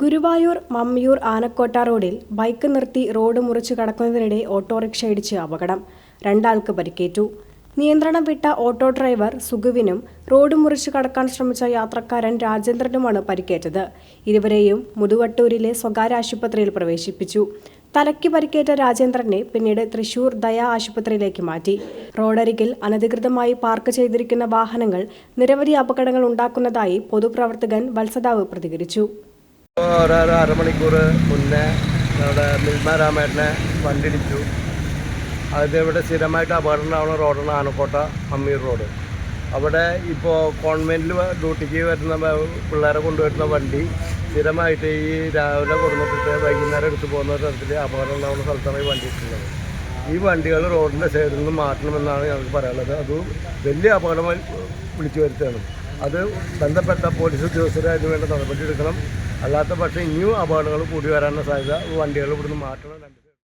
ഗുരുവായൂർ മമ്മിയൂർ ആനക്കോട്ട റോഡിൽ ബൈക്ക് നിർത്തി റോഡ് മുറിച്ചു കടക്കുന്നതിനിടെ ഓട്ടോറിക്ഷ ഇടിച്ച് അപകടം. രണ്ടാൾക്ക് പരിക്കേറ്റു. നിയന്ത്രണം വിട്ട ഓട്ടോ ഡ്രൈവർ സുഗുവിനും റോഡ് മുറിച്ച് കടക്കാൻ ശ്രമിച്ച യാത്രക്കാരൻ രാജേന്ദ്രനുമാണ് പരിക്കേറ്റത്. ഇരുവരെയും മുതുവട്ടൂരിലെ സ്വകാര്യ ആശുപത്രിയിൽ പ്രവേശിപ്പിച്ചു. തലയ്ക്ക് പരിക്കേറ്റ രാജേന്ദ്രനെ പിന്നീട് തൃശൂർ ദയാ ആശുപത്രിയിലേക്ക് മാറ്റി. റോഡരികിൽ അനധികൃതമായി പാർക്ക് ചെയ്തിരിക്കുന്ന വാഹനങ്ങൾ നിരവധി അപകടങ്ങൾ ഉണ്ടാക്കുന്നതായി പൊതുപ്രവർത്തകൻ വത്സദാവ് പ്രതികരിച്ചു. ഒരു അരമണിക്കൂർ മുന്നേ നമ്മുടെ മിൽമ രാമേട്ടനെ വണ്ടിടിച്ചു അത് ഇവിടെ സ്ഥിരമായിട്ട് അപകടം ഉണ്ടാവുന്ന റോഡാണ് ആനക്കോട്ട അമ്മീർ റോഡ്. അവിടെ ഇപ്പോൾ കോൺവെന്റിൽ ഡ്യൂട്ടിക്ക് വരുന്ന പിള്ളേരെ കൊണ്ടുവരുന്ന വണ്ടി സ്ഥിരമായിട്ട് ഈ രാവിലെ കൊടുത്തിട്ട് വൈകുന്നേരം എടുത്ത് പോകുന്ന തരത്തിൽ അപകടം ഉണ്ടാവുന്ന സ്ഥലത്താണ് ഈ വണ്ടി ഇട്ടുള്ളത് ഈ വണ്ടികൾ റോഡിന്റെ സൈഡിൽ നിന്ന് മാറ്റണമെന്നാണ് ഞങ്ങൾക്ക് പറയാനുള്ളത്. അത് വലിയ അപകടം വിളിച്ചു വരുത്തുകയാണ്. അത് ബന്ധപ്പെട്ട പോലീസ് ഉദ്യോഗസ്ഥരെ വേണ്ട നടപടി എടുക്കണം അല്ലാത്ത പക്ഷേ ഇനിയും അപകടങ്ങൾ കൂടി വരാനുള്ള സാധ്യത വണ്ടികൾ ഇവിടുന്ന് മാറ്റണം